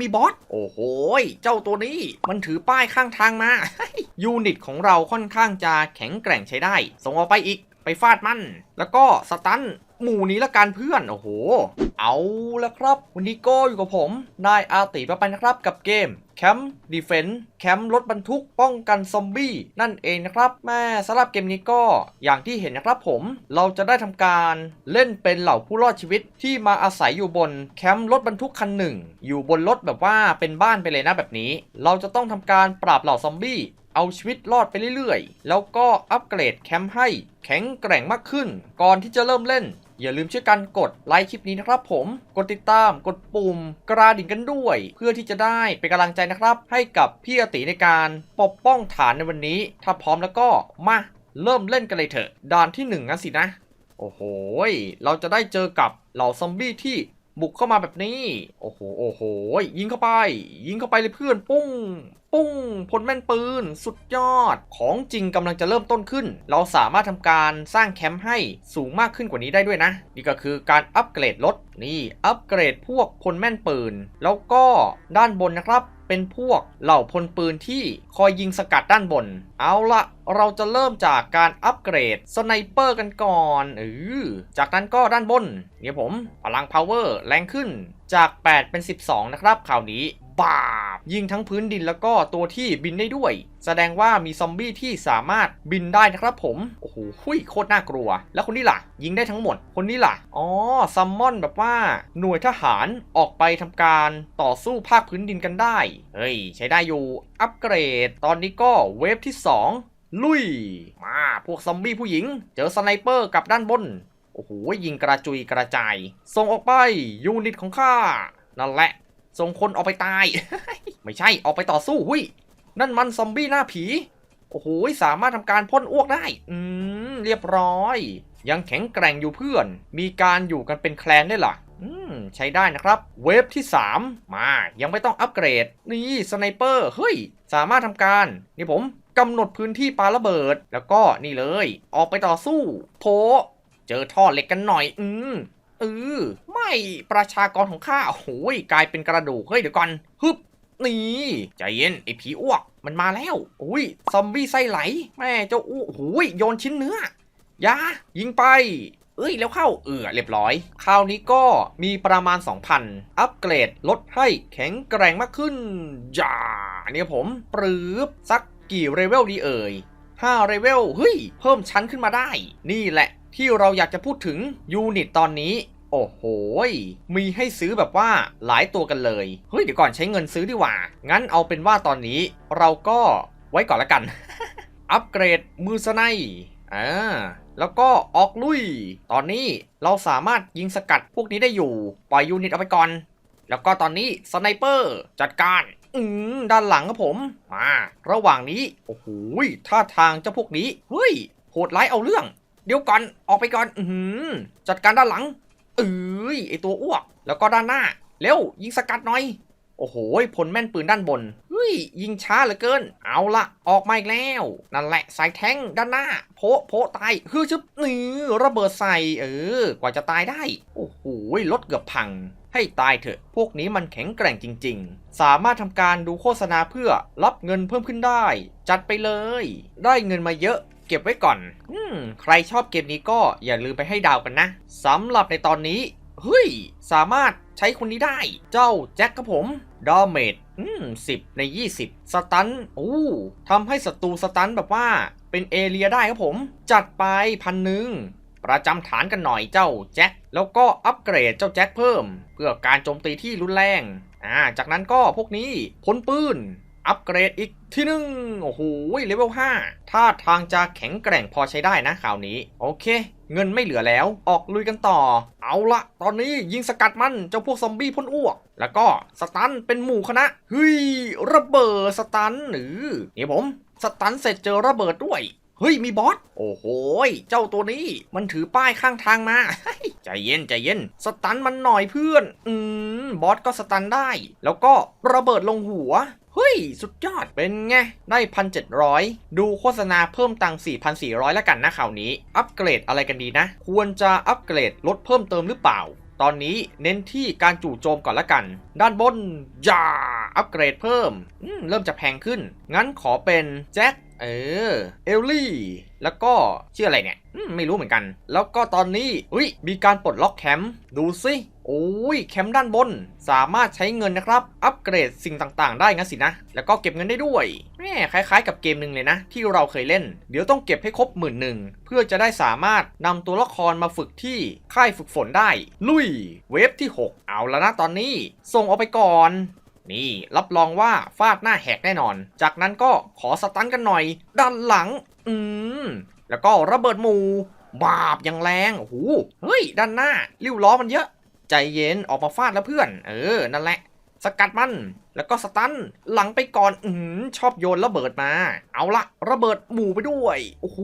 มีบอส โอ้โห เจ้าตัวนี้มันถือป้ายข้างทางมา ยูนิตของเราค่อนข้างจะแข็งแกร่งใช้ได้ ส่งออกไปอีก ไปฟาดมัน แล้วก็สตันหมู่นี้ละกันเพื่อน โอ้โห เอาละครับ วันนี้ก็อยู่กับผม นายอาติมาไปนครับกับเกม แคมป์ดีเฟนต์แคมป์รถบรรทุกป้องกันซอมบี้นั่นเองนะครับแม่สำหรับเกมนี้ก็อย่างที่เห็นนะครับผมเราจะได้ทำการเล่นเป็นเหล่าผู้รอดชีวิตที่มาอาศัยอยู่บนแคมป์รถบรรทุกคันหนึ่ง อยู่บนรถแบบว่าเป็นบ้านไปเลยนะแบบนี้ เราจะต้องทำการปราบเหล่าซอมบี้เอาชีวิตรอดไปเรื่อยๆ แล้วก็อัปเกรดแคมป์ให้แข็งแกร่งมากขึ้น ก่อนที่จะเริ่มเล่น อย่าลืมช่วยกันกดไลค์คลิปนี้นะครับผม กดติดตาม กดปุ่มกระดิ่งกันด้วย เพื่อที่จะได้เป็นกำลังใจนะครับ ให้กับพี่อติในการปกป้องฐานในวันนี้ ถ้าพร้อมแล้วก็มาเริ่มเล่นกันเลยเถอะด่านที่หนึ่งงั้นสินะ โอ้โห เราจะได้เจอกับเหล่าซอมบี้ที่บุกเข้ามาแบบนี้ โอ้โห โอ้โห ยิงเข้าไป ยิงเข้าไปเลยเพื่อน ปุ้ง ปุ้งพลแม่นปืน สุดยอด ของจริงกำลังจะเริ่มต้นขึ้น เราสามารถทำการสร้างแคมป์ให้สูงมากขึ้นกว่านี้ได้ด้วยนะ นี่ก็คือการอัปเกรดรถนี่อัปเกรดพวกพลแม่นปืน แล้วก็ด้านบนนะครับเป็นพวกเหล่าพลปืนที่คอยยิงสกัดด้านบน เอาละเราจะเริ่มจากการอัปเกรดสไนเปอร์กันก่อนเออจากนั้นก็ด้านบน เนี่ยผมพลังพาวเวอร์แรงขึ้นจาก 8 เป็น 12 นะครับคราวนี้ บาบยิงทั้งพื้นดินแล้วก็ตัวที่บินได้ด้วย แสดงว่ามีซอมบี้ที่สามารถบินได้นะครับผม โอ้โหหุยโคตรน่ากลัว แล้วคนนี้ล่ะ ยิงได้ทั้งหมด คนนี้ล่ะ อ๋อ ซัมมอนแบบว่าหน่วยทหารออกไปทำการต่อสู้ภาคพื้นดินกันได้ เฮ้ย ใช้ได้อยู่ อัปเกรด ตอนนี้ก็เวฟที่ 2 ลุย มาพวกซอมบี้ผู้หญิง เจอสไนเปอร์กับด้านบน โอ้โหยิงกระจุยกระจาย ส่งออกไปยูนิตของข้า นั่นแหละ ส่งคนออกไปตาย ไม่ใช่ออกไปต่อสู้หุยนั่นมันซอมบี้หน้าผี โอ้โหสามารถทำการพ่นอ้วกได้ อืม เรียบร้อย ยังแข็งแกร่งอยู่เพื่อน มีการอยู่กันเป็นแคลนได้วยล่ะอืม ใช้ได้นะครับ เวฟที่ 3 มายังไม่ต้องอัปเกรด นี่สไนเปอร์เฮ้ย สามารถทำการ นี่ผมกำหนดพื้นที่ปาระเบิด แล้วก็นี่เลย ออกไปต่อสู้โถเจอท่อเหล็กกันหน่อย อืม เออไม่ประชากรของข้าโอ้โหยกลายเป็นกระดูกเฮ้ยเดี๋ยวก่อนฮึบนี่ใจเย็นไอ้ผีอ้วกมันมาแล้วอุ้ยซอมบี้ไส้ไหล แม่เจ้าอ้วกโยโยนชิ้นเนื้อยายิงไป เอ้ยแล้วเข้าเออเรียบร้อย คราวนี้ก็มีประมาณ 2,000 อัปเกรดลดให้แข็งแกร่งมากขึ้นจ้าเนี่ยผมปรื๊บสักกี่เลเวลดีเอ่ย 5เลเวลเฮ้ย เพิ่มชั้นขึ้นมาได้ นี่แหละ ที่เราอยากจะพูดถึงยูนิตตอนนี้ โอ้โห มีให้ซื้อแบบว่าหลายตัวกันเลย เฮ้ย เดี๋ยวก่อนใช้เงินซื้อดีกว่า งั้นเอาเป็นว่าตอนนี้ เราก็ไว้ก่อนละกัน อัปเกรดมือสไนป์อ่าแล้วก็ออกลุย ตอนนี้เราสามารถยิงสกัดพวกนี้ได้อยู่ ปล่อยยูนิตเอาไปก่อน แล้วก็ตอนนี้สไนเปอร์จัดการ อืมด้านหลังครับผมมาระหว่างนี้โอ้โหท่าทางเจ้าพวกนี้เฮ้ยโหดร้ายเอาเรื่อง เดี๋ยวก่อนออกไปก่อน อือหือจัดการด้านหลังเอ้ยไอตัวอ้วก แล้วก็ด้านหน้าเร็วยิงสกัดหน่อย โอ้โหพลแม่นปืนด้านบนเฮ้ยยิงช้าเหลือเกิน เอาละออกมาอีกแล้ว นั่นแหละสายแทงด้านหน้า โพะโพะตายฮือชึบนี่ระเบิดใส่เออ กว่าจะตายได้ โอ้โหรถเกือบพัง ให้ตายเถอะ พวกนี้มันแข็งแกร่งจริง ๆ สามารถทำการดูโฆษณาเพื่อรับเงินเพิ่มขึ้นได้ จัดไปเลย ได้เงินมาเยอะเก็บไว้ก่อน อืม ใครชอบเกมนี้ก็อย่าลืมไปให้ดาวกันนะสำหรับในตอนนี้ เฮ้ย สามารถใช้คนนี้ได้ เจ้าแจ็คครับผม ดาเมจอืมสิบใน 20 สตันอู้ทำให้ศัตรูสตันแบบว่าเป็นเอเรียได้ครับผม จัดไปพันหนึ่งประจำฐานกันหน่อยเจ้าแจ็ค แล้วก็อัปเกรดเจ้าแจ็คเพิ่ม เพื่อการโจมตีที่รุนแรง อ่า จากนั้นก็พวกนี้พลปืน อัปเกรดอีกที่หนึ่งโอ้โหเลเวล5ท่าทางจะแข็งแกร่งพอใช้ได้นะข่าวนี้ โอเค เงินไม่เหลือแล้วออกลุยกันต่อ เอาละตอนนี้ยิงสกัดมันเจ้าพวกซอมบี้พ่นอ้วก แล้วก็สตันเป็นหมู่คณะเฮ้ยระเบิดสตันหรือนี่ผมสตันเสร็จเจอระเบิดด้วยเฮ้ยมีบอส โอ้โห เจ้าตัวนี้มันถือป้ายข้างทางมา ใจเย็นใจเย็น สตันมันหน่อยเพื่อน อืม บอสก็สตันได้ แล้วก็ระเบิดลงหัว เฮ้ย สุดยอด เป็นไง ได้พันเจ็ดร้อยดูโฆษณาเพิ่มตังค์4,400 แล้วกันนะข่าวนี้ อัปเกรดอะไรกันดีนะ ควรจะอัปเกรดลดเพิ่มเติมหรือเปล่า ตอนนี้เน้นที่การจู่โจมก่อนละกัน ด้านบนอย่าอัปเกรดเพิ่มอืมเริ่มจะแพงขึ้น งั้นขอเป็นแจ็คเออ เอลลี่ แล้วก็ชื่ออะไรเนี่ยมไม่รู้เหมือนกัน แล้วก็ตอนนี้อุ้ยมีการปลดล็อกแคมป์ดูสิโอ้ยแคมป์ด้านบนสามารถใช้เงินนะครับ อัปเกรดสิ่งต่างๆ ได้งั้นสินะ แล้วก็เก็บเงินได้ด้วยแม่คล้ายๆ กับเกมหนึ่งเลยนะ ที่เราเคยเล่น เดี๋ยวต้องเก็บให้ครบหมื่นหนึ่งเพื่อจะได้สามารถนำตัวละครมาฝึกที่ค่ายฝึกฝนได้ ลุย เวฟที่ 6 เอาแล้วนะตอนนี้ ส่งออกไปก่อน นี่รับรองว่าฟาดหน้าแหกแน่นอน จากนั้นก็ขอสตันกันหน่อย ด้านหลัง อืม แล้วก็ระเบิดหมูบาบอย่างแรงโอ้โหเฮ้ย ด้านหน้าริ้วล้อมันเยอะ ใจเย็นออกมาฟาดแล้วเพื่อน เออ นั่นแหละ สกัดมัน แล้วก็สตัน หลังไปก่อน อืมชอบโยนระเบิดมา เอาละระเบิดหมู่ไปด้วย โอ้โห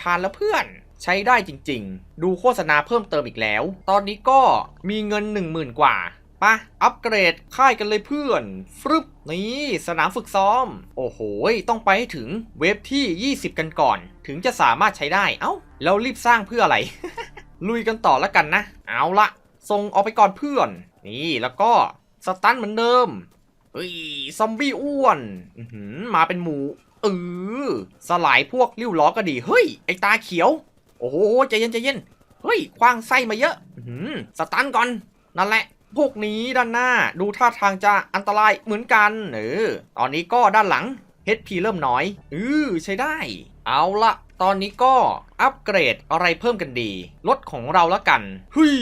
ผ่านแล้วเพื่อนใช้ได้จริงๆ ดูโฆษณาเพิ่มเติมอีกแล้ว ตอนนี้ก็มีเงิน 10,000 กว่า ปะอัปเกรดค่ายกันเลยเพื่อนฟรึบนี่สนามฝึกซ้อม โอ้โห ต้องไปให้ถึงเวฟที่ 20 กันก่อน ถึงจะสามารถใช้ได้ เอ้า แล้วรีบสร้างเพื่ออะไร ลุยกันต่อแล้วกันนะ เอาละส่งออกไปก่อนเพื่อน นี่แล้วก็สตันเหมือนเดิมเฮ้ยซอมบี้อ้วนมาเป็นหมูเออสลายพวกริ้วล้อก็ดี เฮ้ย ไอตาเขียว โอ้โหใจเย็นใจเย็น เฮ้ยคว้างไส้มาเยอะอสตันก่อน นั่นแหละ พวกนี้ด้านหน้าดูท่าทางจะอันตรายเหมือนกันเออตอนนี้ก็ด้านหลัง HP เริ่มน้อยเออใช้ได้ เอาละตอนนี้ก็อัปเกรดอะไรเพิ่มกันดีรถของเราละกันเฮ้ย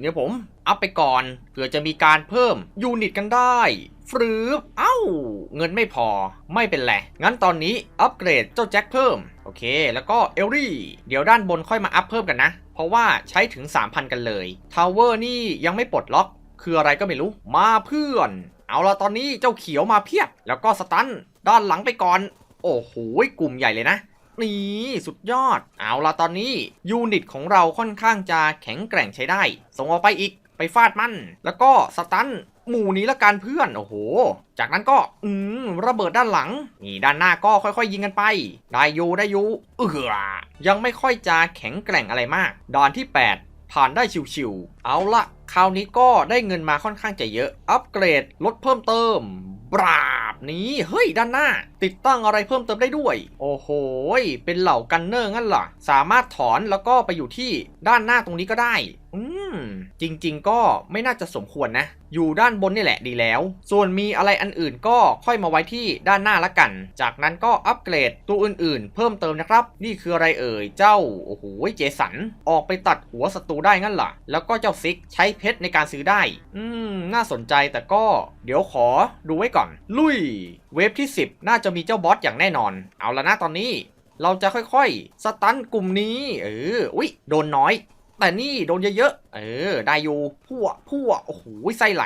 เนี่ยผม อัพไปก่อนเผื่อจะมีการเพิ่มยูนิตกันได้ฟรืบเอ้า เงินไม่พอไม่เป็นไรงั้นตอนนี้อัปเกรดเจ้าแจ็คเพิ่ม โอเค แล้วก็เอลลี่ เดี๋ยวด้านบนค่อยมาอัพเพิ่มกันนะ เพราะว่าใช้ถึง 3,000 กันเลยทาวเวอร์นี่ยังไม่ปลดล็อก คืออะไรก็ไม่รู้ มาเพื่อน เอาละตอนนี้เจ้าเขียวมาเพียบ แล้วก็สตันด้านหลังไปก่อน โอ้โหกลุ่มใหญ่เลยนะนี่สุดยอด เอาละตอนนี้ยูนิตของเราค่อนข้างจะแข็งแกร่งใช้ได้ ส่งออกไปอีกไปฟาดมัน แล้วก็สตันหมู่นี้ละกันเพื่อน โอ้โห จากนั้นก็ อืม ระเบิดด้านหลัง นี่ด้านหน้าก็ค่อยๆ ยิงกันไป ได้ยูได้ยูเออยังไม่ค่อยจะแข็งแกร่งอะไรมากด่านที่ 8 ผ่านได้ชิวๆ เอาละคราวนี้ก็ได้เงินมาค่อนข้างจะเยอะ อัปเกรดลดเพิ่มเติม บราบนี้ เฮ้ย ด้านหน้า ติดตั้งอะไรเพิ่มเติมได้ด้วย โอ้โห เป็นเหล่ากันเนอร์งั้นเหรอ สามารถถอนแล้วก็ไปอยู่ที่ด้านหน้าตรงนี้ก็ได้ อืม จริงๆ ก็ไม่น่าจะสมควรนะ อยู่ด้านบนนี่แหละดีแล้ว ส่วนมีอะไรอันอื่นก็ค่อยมาไว้ที่ด้านหน้าละกัน จากนั้นก็อัปเกรดตัวอื่นๆ เพิ่มเติมนะครับ นี่คืออะไรเอ่ย เจ้า โอ้โห เจสัน ออกไปตัดหัวศัตรูได้งั้นเหรอ แล้วก็เจ้าซิกใช้เพชรในการซื้อได้ อืม น่าสนใจแต่ก็ เดี๋ยวขอดูไว้ก่อน ลุย เวฟที่ 10 น่าจะมีเจ้าบอสอย่างแน่นอน เอาละนะตอนนี้ เราจะค่อยๆ สตันกลุ่มนี้ เออ อุ้ยโดนน้อย แต่นี่โดนเยอะๆ เออ ได้อยู่พั่วพั่วโอ้โหไส้ไหล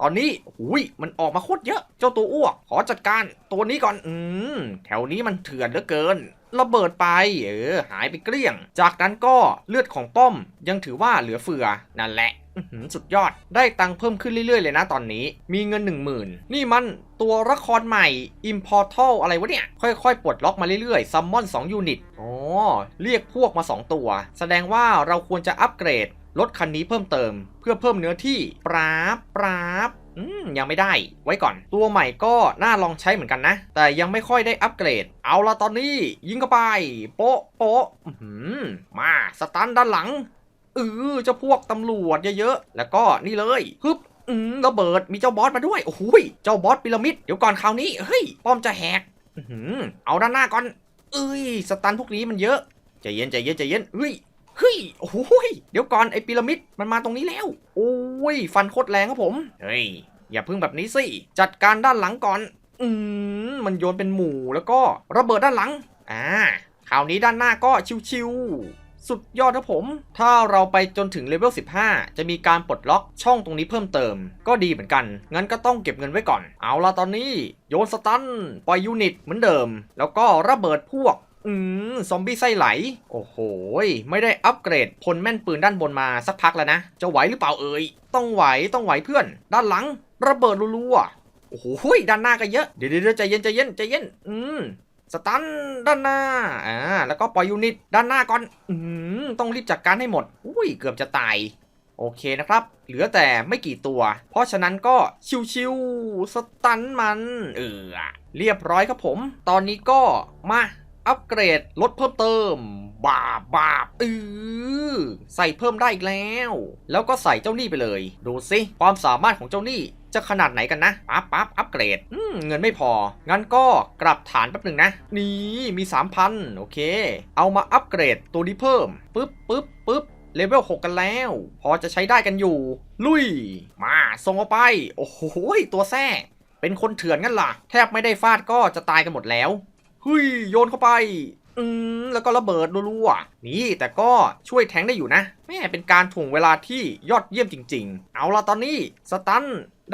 ตอนนี้หุยมันออกมาโคตรเยอะ เจ้าตัวอ้วก ขอจัดการตัวนี้ก่อน อืม แถวนี้มันเถื่อนเหลือเกิน ระเบิดไป เออ หายไปเกลี้ยง จากนั้นก็เลือดของป้อมยังถือว่าเหลือเฟือนั่นแหละสุดยอด ได้ตังค์เพิ่มขึ้นเรื่อย ๆ เลยนะตอนนี้ มีเงิน 1 0,000 นี่มันตัวละครใหม่ Immortal อะไรวะเนี่ย ค่อย ๆ ปลดล็อกมาเรื่อยๆซัมมอน2ยูนิต อ๋อ เรียกพวกมา 2 ตัว แสดงว่าเราควรจะอัปเกรดรถคันนี้เพิ่มเติม เพื่อเพิ่มเนื้อที่ ปราบปราบ อืมยังไม่ได้ไว้ก่อน ตัวใหม่ก็น่าลองใช้เหมือนกันนะ แต่ยังไม่ค่อยได้อัปเกรด เอาละตอนนี้ ยิงเข้าไป โป๊ะโป๊ะอื้อหือมาสตันด้านหลังเออเจ้าพวกตำรวจเยอะๆ แล้วก็นี่เลยฮึบอืมระเบิดมีเจ้าบอสมาด้วย โอ้โหเจ้าบอสพีระมิด เดี๋ยวก่อนคราวนี้ เฮ้ย ป้อมจะแหกอื้อหือเอาด้านหน้าก่อน เอ้ย สตันพวกนี้มันเยอะ ใจเย็นใจเย็นใจเย็นเฮ้ย เฮ้ย โอ้โหยเดี๋ยวก่อนไอ้พีระมิดมันมาตรงนี้แล้ว โอ้ย ฟันโคตรแรงครับผม เฮ้ย อย่าพึ่งแบบนี้สิ จัดการด้านหลังก่อน อืม มันโยนเป็นหมู่แล้วก็ระเบิดด้านหลัง อ่า คราวนี้ด้านหน้าก็ชิวๆ สุดยอดครับผม ถ้าเราไปจนถึงเลเวล 15 จะมีการปลดล็อกช่องตรงนี้เพิ่มเติม ก็ดีเหมือนกัน งั้นก็ต้องเก็บเงินไว้ก่อน เอาละตอนนี้ โยนสตันปล่อยยูนิตเหมือนเดิม แล้วก็ระเบิดพวก อืม ซอมบี้ไส้ไหล โอ้โห ไม่ได้อัปเกรดพลแม่นปืนด้านบนมาสักพักแล้วนะ จะไหวหรือเปล่าเอ่ย ต้องไหว ต้องไหวเพื่อน ด้านหลัง ระเบิดรัวๆโอ้โหด้านหน้าก็เยอะ เดี๋ยวเดี๋ยวใจเย็นใจเย็นใจเย็น อืม สตันด้านหน้า อ่า แล้วก็ปล่อยยูนิตด้านหน้าก่อน อืม ต้องรีบจัดการให้หมด อุ้ย เกือบจะตาย โอโอเคนะครับ เหลือแต่ไม่กี่ตัว เพราะฉะนั้นก็ชิวๆ สตันมัน เออ เรียบร้อยครับผม ตอนนี้ก็มา อัปเกรดลดเพิ่มเติม บาบบาบเออใส่เพิ่มได้อีกแล้ว แล้วก็ใส่เจ้าหนี้ไปเลย ดูสิความสามารถของเจ้าหนี้จะขนาดไหนกันนะปั๊บปั๊บอัปเกรดอืมเงินไม่พอ งั้นก็กลับฐานแป๊บหนึ่งนะ นี่มี 3,000 โอเค เอามาอัปเกรดตัวนี้เพิ่มปึ๊บปึ๊บปึ๊บเลเวล 6 กันแล้ว พอจะใช้ได้กันอยู่ ลุย มาส่งออกไป โอ้โหตัวแท้เป็นคนเถื่อนงั้นล่ะ แทบไม่ได้ฟาดก็จะตายกันหมดแล้ว เฮ้ยโยนเข้าไป อืมแล้วก็ระเบิดรัวๆนี่แต่ก็ช่วยแทงได้อยู่นะแม่เป็นการถ่วงเวลาที่ยอดเยี่ยมจริง ๆ เอาละตอนนี้สตัน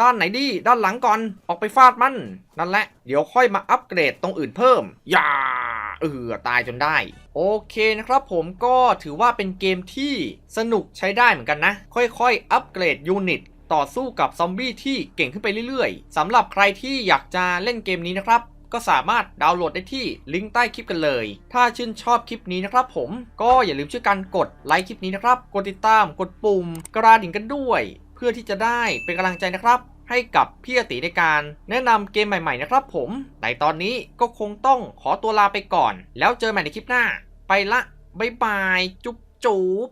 ด้านไหนดี ด้านหลังก่อนออกไปฟาดมัน นั่นแหละ เดี๋ยวค่อยมาอัปเกรดตรงอื่นเพิ่ม อย่าเออตายจนได้ โอเคนะครับผมก็ถือว่าเป็นเกมที่สนุกใช้ได้เหมือนกันนะ ค่อยๆ อัปเกรดยูนิตต่อสู้กับซอมบี้ที่เก่งขึ้นไปเรื่อยๆสำหรับใครที่อยากจะเล่นเกมนี้นะครับ ก็สามารถดาวน์โหลดได้ที่ลิงก์ใต้คลิปกันเลย ถ้าชื่นชอบคลิปนี้นะครับผมก็อย่าลืมช่วยกันกดไลค์คลิปนี้นะครับ กดติดตาม กดปุ่ม กระดิ่งกันด้วย เพื่อที่จะได้เป็นกำลังใจนะครับ ให้กับพี่อติในการแนะนำเกมใหม่ๆนะครับผมแต่ตอนนี้ก็คงต้องขอตัวลาไปก่อน แล้วเจอใหม่ในคลิปหน้า ไปละบ๊ายบาย จุ๊บจุ๊บ